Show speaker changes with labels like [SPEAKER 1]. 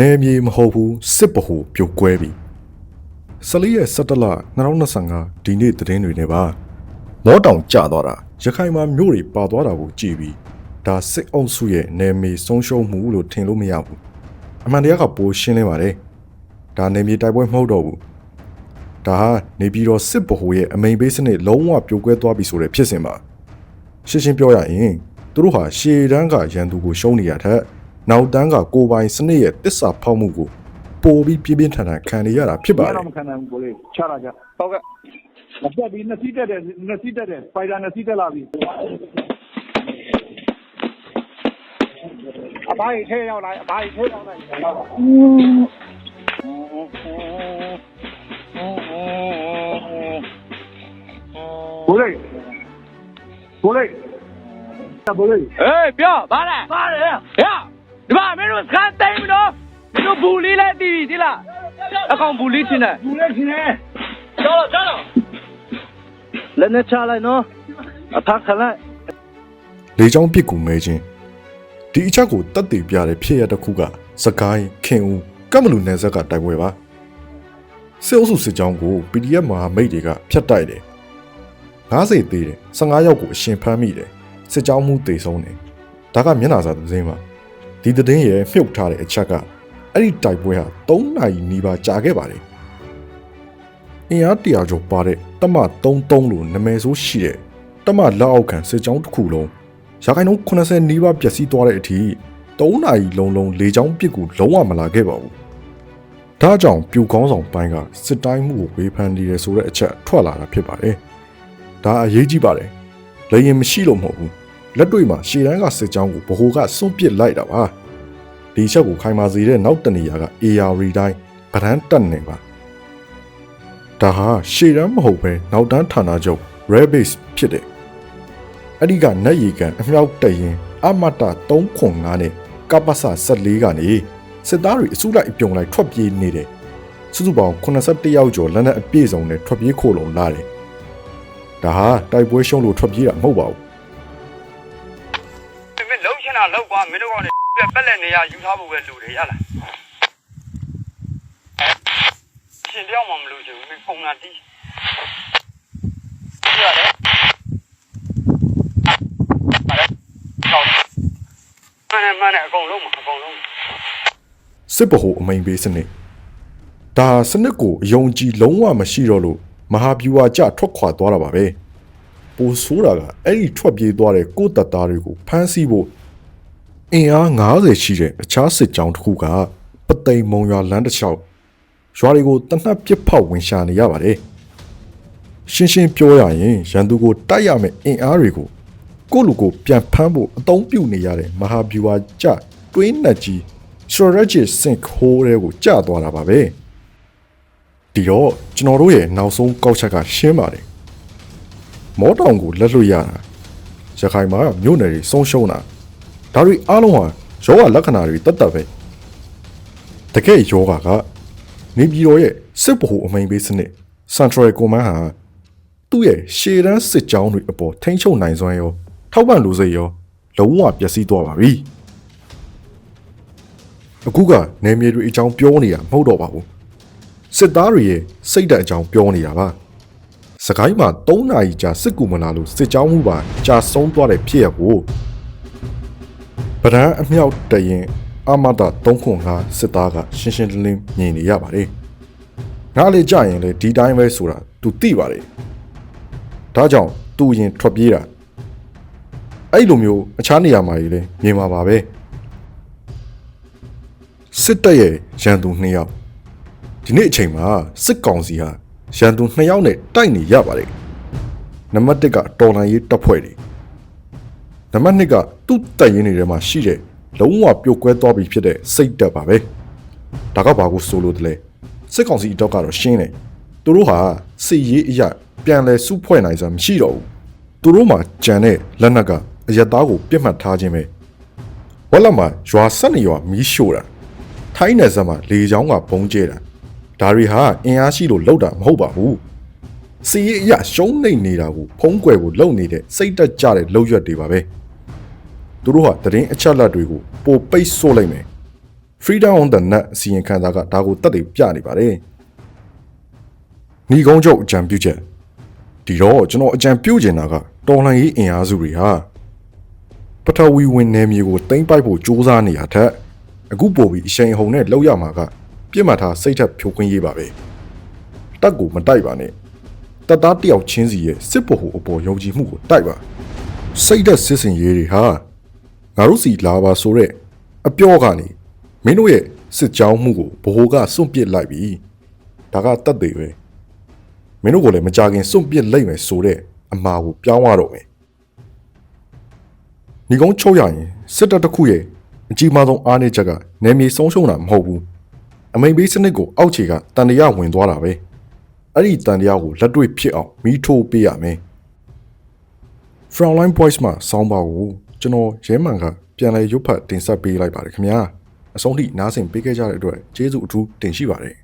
[SPEAKER 1] နေမြေမဟုတ်ဘူးစစ်ဗဟိုပြုတ်ကွဲပြီဆလီရဲ့17လ2025ဒီနေ့သတင်းတွေနဲ့ပါမောတောင်ကျသွားတာရခိုင်မှာမြို့တွေပါသွားတာကိုကြည်ပြီးဒါစစ်အုပ်စုရဲ့နေမြေဆုံးရှုံးမှုလို့ထင်လို့မရဘူးအမှန်တရားကပိုရှင်းလင်းပါတယ်ဒါနေမြေတိုက်ပွဲမဟုတ်တော့ဘူးဒါဟာနေပြည်တော်စစ်ဗဟိုရဲ့အမိန်ပေးစနစ်လုံးဝပြိုကွဲသွားပြီဆိုတဲ့ဖြစ်စဉ်ပါရှင်းရှင်းပြောရရင်သူတို့ဟာရှေတန်းကရန်သူကိုရှုံးနေရတဲ့ နောက်တန်းကကိုပိုင်စနစ်ရဲ့တစ္ဆာဖောက်မှုကိုပိုပြီးပြင်းပြင်းထန်ထန်ခံနေရတာဖြစ်ပါတယ်
[SPEAKER 2] တော့မခံနိုင်ဘူးကိုလေးချလာကြ
[SPEAKER 3] ဟုတ်ကဲ့
[SPEAKER 2] အပြက်ပြီးနှစ်စီးတက်တယ်နှစ်စီးတက်တယ်စပိုင်ဒါနှစ်စီးတက်လာပြီ
[SPEAKER 3] အဘကြီးထဲရောက်လာအဘကြီးထဲရောက်လာ
[SPEAKER 2] ကိုလေးကိုလေးကိုလေး
[SPEAKER 3] ဟေးပြောဘာလဲဘာလဲဟဲ့ ဒီမှာမင်းတို့စကန်တိုင်းမလို့မင်းတို့ဘူလီလဲတီးပြီလားအကောင်ဘူလီချင်းတယ်
[SPEAKER 2] ဘူးလေးရှင်နေ
[SPEAKER 3] ကျော်ကျော်လက်နဲ့ချလိုက်နော်အဖခလိုက်
[SPEAKER 1] လေချောင်းပစ်ကူမဲခြင်းဒီအချက်ကိုတတ်သိပြတဲ့ဖြစ်ရတစ်ခုကစကိုင်းခင်ဦးကမ္မလူနယ်ဇက်ကတိုက်ပွဲပါစစ်အုပ်စုစစ်ကြောင်းကို PDF မဟာမိတ်တွေကဖျက်တိုက်တယ်90သေးတယ်15ယောက်ကိုအရှင်ဖမ်းမိတယ်စစ်ကြောင်းမှုတေဆုံးတယ်ဒါကမျက်နှာစာသတင်းပါ ဒီသတင်းရဲ့မြုပ်ထားတဲ့အချက်ကအဲ့ဒီတိုက်ပွဲဟာ3နာရီနီးပါးကြာခဲ့ပါတယ်အင်အားတရာကျော်ပါတဲ့တမ33လို့နာမည်ဆိုးရှိတဲ့တမလက်အောက်ခံစစ်ကြောင်းတစ်ခုလုံးရာခိုင်နှုန်း80နီးပါးပျက်စီးသွားတဲ့အထိ3နာရီလုံးလုံးလေကြောင်းပစ်ကူလုံးဝမလာခဲ့ပါဘူးဒါကြောင့်ပြူကောင်းဆောင်ပိုင်းကစစ်တိုင်းမှုကိုဝေဖန်နေတယ်ဆိုတဲ့အချက်ထွက်လာတာဖြစ်ပါတယ်ဒါအရေးကြီးပါတယ်လေရင်မရှိလို့မဟုတ်ဘူး လက်တွေ့မှာရှေ့တန်းကစစ်ကြောင်းကိုဗဟိုကစွန့်ပစ်လိုက်တာပါဒီချက်ကိုခိုင်မာစေတဲ့နောက်တနေရာက AR တိုင်းဗရန်တက်နေပါဒါဟာရှေ့တန်းမဟုတ်ပဲနောက်တန်းဌာနချုပ် Red Base ဖြစ်တယ်အဲ့ဒီကနက်ရီကန်အမြောက်တရင်အမတ305နဲ့ကပ္ပစ14ကနေစစ်သားတွေအစုလိုက်အပြုံလိုက်ထွက်ပြေးနေတယ်စုစုပေါင်း81ယောက်ကျော်လက်နက်အပြည့်စုံနဲ့ထွက်ပြေးခိုလုံလာတယ်ဒါဟာတိုက်ပွဲရှုံးလို့ထွက်ပြေးတာမဟုတ်ပါဘူး
[SPEAKER 3] မင်း လုံးချင်တာလောက်ကွာမင်းတို့ကောင်လည်းပက်လက်နေရယူထားဖို့ပဲလူတွေရလားရှင်တယောက်မှမလို့ချင်ဘူးမင်းပုံနာတီးရတယ်ပါတယ်ကောင်းမနဲ့မနဲ့အကုန်လုံးမအကုန်လုံး
[SPEAKER 1] စစ်ဗဟိုအမိန်ပေးစနစ်ဒါစနစ်ကိုအယုံကြည်လုံးဝမရှိတော့လို့မဟာဗျူဟာကြထွက်ခွာသွားတာပါပဲပိုဆိုးတာကအဲ့ဒီထွက်ပြေးသွားတဲ့ကိုယ့်တပ်သားတွေကိုဖမ်းဆီးဖို့ အင်အား90ရှိတဲ့အခြားစစ်ကြောင်းတစ်ခုကပသိမ်မုံရွာလမ်းတစ်လျှောက်ရွာတွေကိုတနတ်ပစ်ဖောက်ဝင်ရှာနေရပါတယ်ရှင်းရှင်းပြောရရင်ရန်သူကိုတိုက်ရမယ့်အင်အားတွေကိုကိုယ့်လူကိုပြန်ဖမ်းဖို့အသုံးပြုနေရတဲ့မဟာဗျူဟာကြတွင်းနက်ကြီး strategic sink hole တွေကိုကျသွားတာပါပဲဒီတော့ကျွန်တော်တို့ရဲ့နောက်ဆုံးကောက်ချက်ကရှင်းပါတယ်မောတောင်ကိုလက်လွတ်ရတာရခိုင်မှာမြို့နယ်တွေဆုံးရှုံးတာ ဒါတွေအားလုံးဟာယောဂလက္ခဏာတွေတတ်တတ်ပဲတကယ်ယောဂကနေပြည်တော်ရဲ့စစ်ဗဟိုအမိန်ပေးစနစ် Central Command ဟာသူ့ရဲ့ရှေ့တန်းစစ်ကြောင်းတွေအပေါ်ထိန်းချုပ်နိုင်စွမ်းရော ထောက်ပံ့လို့စိတ်ရောလုံးဝပျက်စီးသွားပါပြီအခုကနေမြေတွေအကြောင်းပြောနေတာမဟုတ်တော့ပါဘူးစစ်သားတွေရဲ့စိတ်ဓာတ်အကြောင်းပြောနေတာပါစကိုင်းမှာ3နာရီကြာစစ်ကူမလာလို့စစ်ကြောင်းမှုပါကြာဆုံးသွားတဲ့ဖြစ်ရကို ဗရန်အမြောက်တရင်အမတာ305စစ်သားကရှင်းရှင်းလင်းလင်းမြင်နေရပါတယ်ငါလေကြရင်လေဒီတိုင်းပဲဆိုတာ तू သိပါတယ်ဒါကြောင့် तू ရင်ထွက်ပြေးတာအဲ့လိုမျိုးအခြားနေရာမှာကြီးလေမြင်မှာပါပဲစစ်တပ်ရဲ့ရန်သူ2ယောက်ဒီနေ့အချိန်မှာစစ်ကောင်စီဟာရန်သူ2ယောက်နဲ့တိုက်နေရပါတယ်နံပါတ်1ကတော်လန်ရေးတပ်ဖွဲ့တွေနံပါတ်2က သူ့တပ်ရင်းတွေထဲမှာရှိတဲ့လုံးဝပြိုကွဲသွားပြီဖြစ်တဲ့စိတ်တပ်ပါပဲဒါကဘာကိုဆိုလို့တလဲစစ်ကောင်စီအတော့ကတော့ရှင်းတယ်သူတို့ဟာစစ်ရေးအရာပြန်လဲစုဖွဲ့နိုင်စွာမရှိတော့ဘူးသူတို့မှာကြံတဲ့လက်နက်ကအယက်သားကိုပြစ်မှတ်ထားခြင်းပဲဝက်လက်မှာရွာဆက်နေရွာမီးရှို့တာထိုင်းနယ်စပ်မှာလေချောင်းကဘုံကျဲတာဒါတွေဟာအင်အားရှိလို့လောက်တာမဟုတ်ပါဘူးစီရေးအရရှုံးနေနေတာကိုဖုံးကွယ်ဖို့လုပ်နေတဲ့စိတ်တက်ကြတဲ့လောက်ရွက်တွေပါပဲ သူတို့ဟာတရင်အချက်လက်တွေကိုပိုပိတ်ဆို့လိုက်မယ် Freedom on the Net အစီရင်ခံစာကဒါကိုတက်တည်ပြနေပါတယ်ညီကုန်းချုပ်အကြံပြုချက်ဒီတော့ကျွန်တော်အကြံပြုချင်တာကတော်လှန်ရေးအင်အားစုတွေဟာပထဝီဝင်နယ်မြေကိုတိမ့်ပိုက်ဖို့စ조사နေရထက်အခုပို့ပြီးအရှိန်အဟုန်နဲ့လောက်ရမှာကပြစ်မှတ်ထားစိတ်ထက်ဖြိုခွင်းရေးပါပဲတက်ကိုမတိုက်ပါနဲ့တပ်သားတယောက်ချင်းစီရဲ့စစ်ဗိုလ်ဟိုအပေါ်ယုံကြည်မှုကိုတိုက်ပါစိတ်သက်စစ်စင်ရေးတွေဟာ ငါတို့စီလာပါဆိုတော့အပြောကနေမင်းတို့ရဲ့စစ်ကြောင်းမှုကိုဘ ਹੁ ကစွန့်ပစ်လိုက်ပြီဒါကတတ်သေးပဲမင်းတို့ကိုလည်းမကြခင်စွန့်ပစ်လိုက်မယ်ဆိုတဲ့အမှားကိုပြောင်းရတော့မယ်ညီကုန်းချုပ်ရရင်စစ်တပ်တစ်ခုရဲ့အကြီးမားဆုံးအားနည်းချက်ကနယ်မြေဆုံးရှုံးတာမဟုတ်ဘူးအမိန်ပေးစနစ်ကိုအောက်ခြေကတန်တရားဝင်သွားတာပဲအဲ့ဒီတန်တရားကိုလက်တွေ့ဖြစ်အောင်မီးထိုးပေးရမယ် Frontline Voice မှာစောင်းပါကို ကျွန်တော်ရဲမှန်ကပြန်လဲရုပ်ဖတ်တင်ဆက်ပေးလိုက်ပါတယ်ခင်ဗျာအဆုံးထိနားဆင်ပေးခဲ့ကြတဲ့အတွက်ကျေးဇူးအထူးတင်ရှိပါတယ်